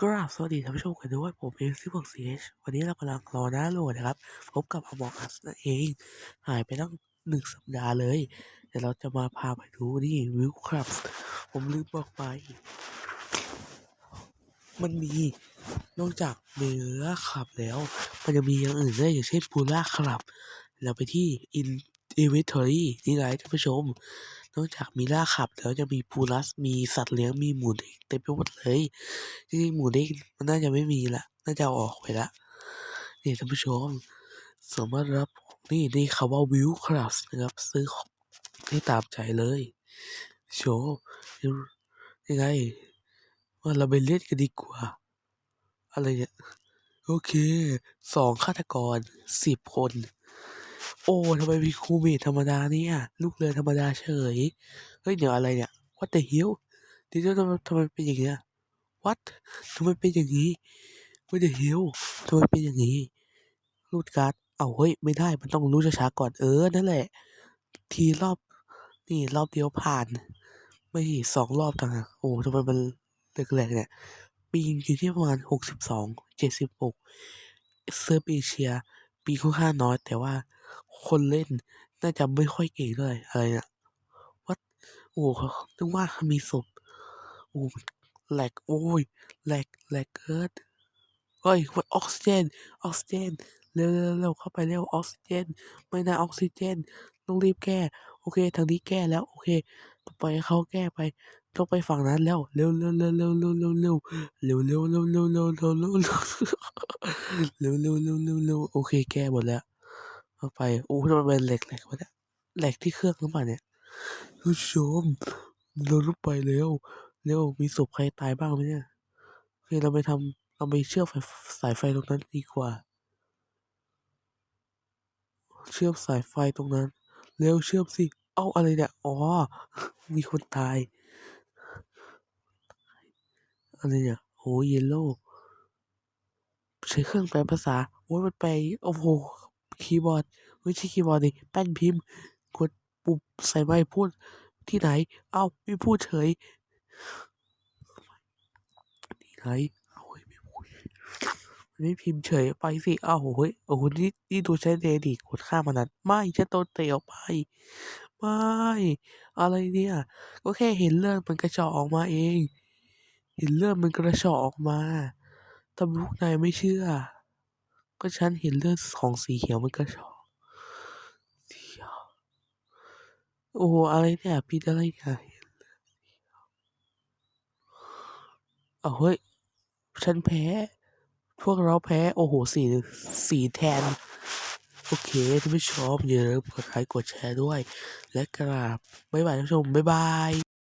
กราบสวัสดีท่านผู้ชมกันด้วยผมเองซิบอกซีเอชวันนี้เรากำลังรอหน้าโหลดนะครับ พบกับอมองอัสนั่นเอง หายไปตั้งหนึ่งสัปดาห์เลย เดี๋ยวเราจะมาพาไปดูนี่วิวครับ ผมลืมบอกไป มันมีนอกจากเมล่าขับแล้ว มันจะมีอย่างอื่นด้วยอย่างเช่นพูล่าขับ เราไปที่อินอินเวนทอรี่นี่ไงท่านผู้ชม นอกจากมีล่าขับแล้วจะมีพูลัส มีสัตว์เลี้ยง มีหมูเด็กเต็มไปหมดเลย จริงๆหมูเด็กมันน่าจะไม่มีละ น่าจะอาออกไปละ นี่ท่านผู้ชม สามารถรับ นี่นี่คำว่าวิวคลับนะครับ ซื้อของให้ตามใจเลย โชว์ยังไง ว่าเราไปเล่นกันดีกว่า อะไรเนี่ย โอเค สองฆาตกรสิบคน โอ้ทำไมมีครูเมทธรรมดาเนี่ย ลูกเรือธรรมดาเฉย เฮ้ยเดี๋ยวอะไรเนี่ย what the hell เดี๋ยวทำไมทำไมเป็นอย่างเงี้ย what ทำไมเป็นอย่างนี้ what the hell ทำไมเป็นอย่างนี้รูดการ์ดเอาเฮ้ยไม่ได้มันต้องรูดช้าๆก่อนเออนั่นแหละ ทีรอบนี่รอบเดียวผ่าน ไม่สองรอบต่างหากโอ้ทำไมมันแหลกๆเนี่ยปีนอยู่ที่ประมาณหกสิบสองเจ็ดสิบหกเซิร์ฟเอเชียปีค่อนข้างน้อยแต่ว่า คนเล่นน่าจะไม่ค่อยเก่งเท่าไหร่อะไรเนี่ยวัดโอ้นึกว่ามีศพโอ้แหลกโอ้ยแหลกแหลกเกิดเฮ้ยวัดออกซิเจนออกซิเจนเร็วเร็วเร็วเข้าไปเร็วออกซิเจน ไม่น่าออกซิเจนต้องรีบแก้ โอเค ทางนี้แก้แล้ว โอเคต่อไปเขาแก้ไปต้องไปฝั่งนั้นแล้วเร็วเร็วเร็วเร็วเร็วเร็วเร็วเร็วเร็วเร็วเร็วเร็วเร็วเร็วเร็วเร็วเร็วเร็วเร็วโอเค แก้หมดแล้ว เข้าไปโอ้ทำไมเป็นแหล็กแหล็กวะเนี่ยแหล็กที่เครื่องหรือเปล่าเนี่ยผู้ชมเราลุกไปเร็วเร็วมีศพใครตายบ้างไหมเนี่ยโอเคเราไปทำเราไปเชื่อมไฟสายไฟตรงนั้นดีกว่า เชื่อมสายไฟตรงนั้น เร็วเชื่อมสิ เอ้าอะไรเนี่ยอ๋อ มีคนตายอะไรเนี่ยโหเยลโล่ใช้เครื่องแปลภาษาโอ้ยมันแปลโอ้โห คีย์บอร์ดไม่ใช่คีย์บอร์ดดิแป้นพิมพ์กดปุ่มใส่ไม้พูดที่ไหน เอ้าไม่พูดเฉยที่ไหนเอ้าเฮ้ยไม่พูดไม่พิมพ์เฉยไปสิเอ้าโอ้ยโอ้โหนี่นี่ตัวใช้เดดิกดข้ามมันนั้นไม่ฉันโดนเตะออกไปไม่อะไรเนี่ยก็แค่เห็นเลือดมันกระจาะออกมาเอง เห็นเลือดมันกระเฉาะออกมาต่พวกนายไม่เชื่อ ก็ฉันเห็นเลือดของสีเขียวมันกระเฉาะเดี๋ยวโอ้โหอะไรเนี่ยผิดอะไรเนี่ยเห็นเลือดสีเขียวเอาเฮ้ย ฉันแพ้ พวกเราแพ้ โอ้โห สีสีแทน โอเคท่านผู้ชมอย่าลืมกดไลค์กดแชร์ด้วย และกราบ บ๊ายบายท่านผู้ชม บ๊ายบาย